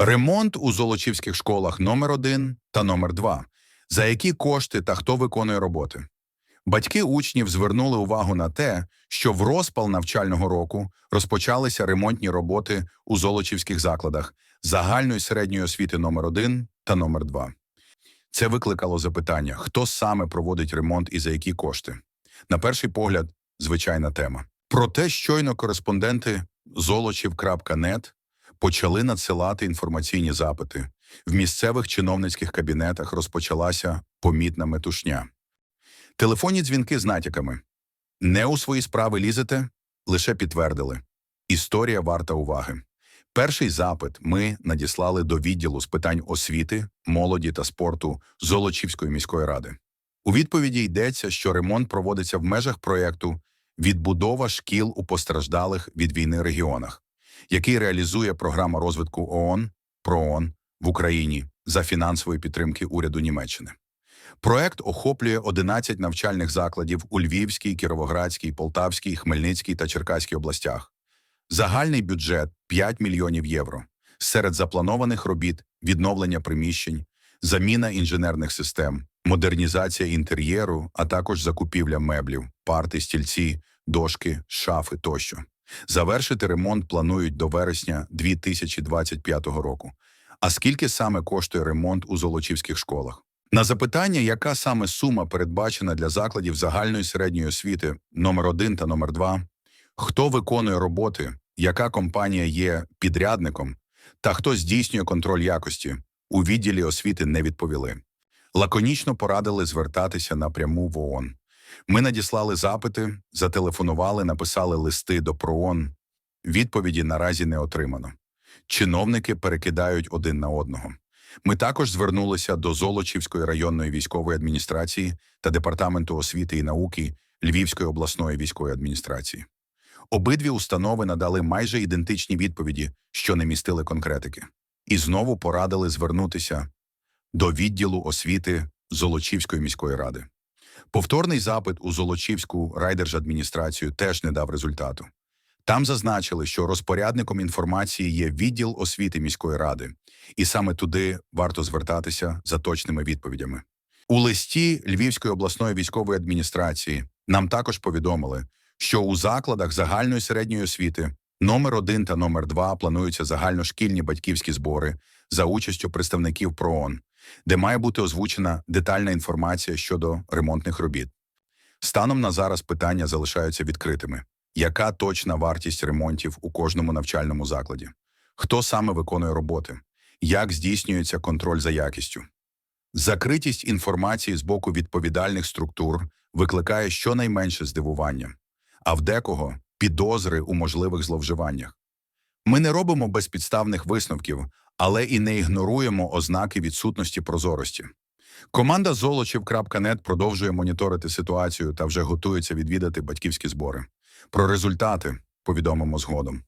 Ремонт у золочівських школах номер 1 та номер 2 За які кошти та хто виконує роботи? Батьки учнів звернули увагу на те, що в розпал навчального року розпочалися ремонтні роботи у золочівських закладах загальної середньої освіти номер 1 та номер 2 Це викликало запитання, хто саме проводить ремонт і за які кошти. На перший погляд, звичайна тема. Проте щойно кореспонденти золочів.нет почали надсилати інформаційні запити. В місцевих чиновницьких кабінетах розпочалася помітна метушня. Телефонні дзвінки з натяками. Не у свої справи лізете, лише підтвердили. Історія варта уваги. Перший запит ми надіслали до відділу з питань освіти, молоді та спорту Золочівської міської ради. У відповіді йдеться, що ремонт проводиться в межах проєкту Відбудова шкіл у постраждалих від війни регіонах, який реалізує програма розвитку ООН ПРООН в Україні за фінансової підтримки уряду Німеччини. Проект охоплює 11 навчальних закладів у Львівській, Кіровоградській, Полтавській, Хмельницькій та Черкаській областях. Загальний бюджет 5 мільйонів євро. Серед запланованих робіт відновлення приміщень, заміна інженерних систем, модернізація інтер'єру, а також закупівля меблів, парти, стільці, дошки, шафи тощо. Завершити ремонт планують до вересня 2025 року. А скільки саме коштує ремонт у золочівських школах? На запитання, яка саме сума передбачена для закладів загальної середньої освіти номер 1 та номер 2 хто виконує роботи, яка компанія є підрядником та хто здійснює контроль якості, у відділі освіти не відповіли. Лаконічно порадили звертатися напряму в ООН. Ми надіслали запити, зателефонували, написали листи до ПРООН. Відповіді наразі не отримано. Чиновники перекидають один на одного. Ми також звернулися до Золочівської районної військової адміністрації та Департаменту освіти і науки Львівської обласної військової адміністрації. Обидві установи надали майже ідентичні відповіді, що не містили конкретики, і знову порадили звернутися до відділу освіти Золочівської міської ради. Повторний запит у Золочівську райдержадміністрацію теж не дав результату. Там зазначили, що розпорядником інформації є відділ освіти міської ради, і саме туди варто звертатися за точними відповідями. У листі Львівської обласної військової адміністрації нам також повідомили, що у закладах загальної середньої освіти номер 1 та номер 2 плануються загальношкільні батьківські збори за участю представників ПРООН, де має бути озвучена детальна інформація щодо ремонтних робіт. Станом на зараз питання залишаються відкритими. Яка точна вартість ремонтів у кожному навчальному закладі? Хто саме виконує роботи? Як здійснюється контроль за якістю? Закритість інформації з боку відповідальних структур викликає щонайменше здивування, а в декого підозри у можливих зловживаннях. Ми не робимо безпідставних висновків, але і не ігноруємо ознаки відсутності прозорості. Команда Золочів.нет продовжує моніторити ситуацію та вже готується відвідати батьківські збори. Про результати повідомимо згодом.